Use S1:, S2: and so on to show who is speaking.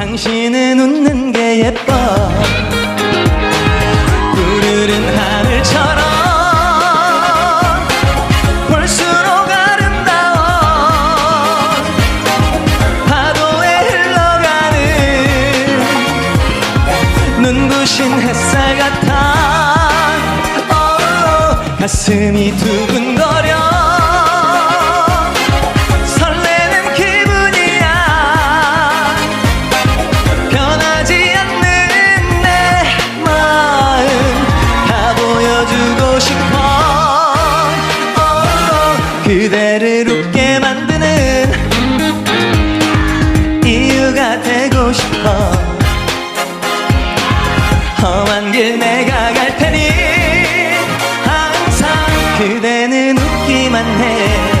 S1: 당신은 웃는 게 예뻐. 푸르른 하늘처럼 볼수록 아름다워. 파도에 흘러가는 눈부신 햇살 같아. 어, 가슴이 두근거려 그대를 웃게 만드는 이유가 되고 싶어. 험한 길 내가 갈 테니 항상 그대는 웃기만 해.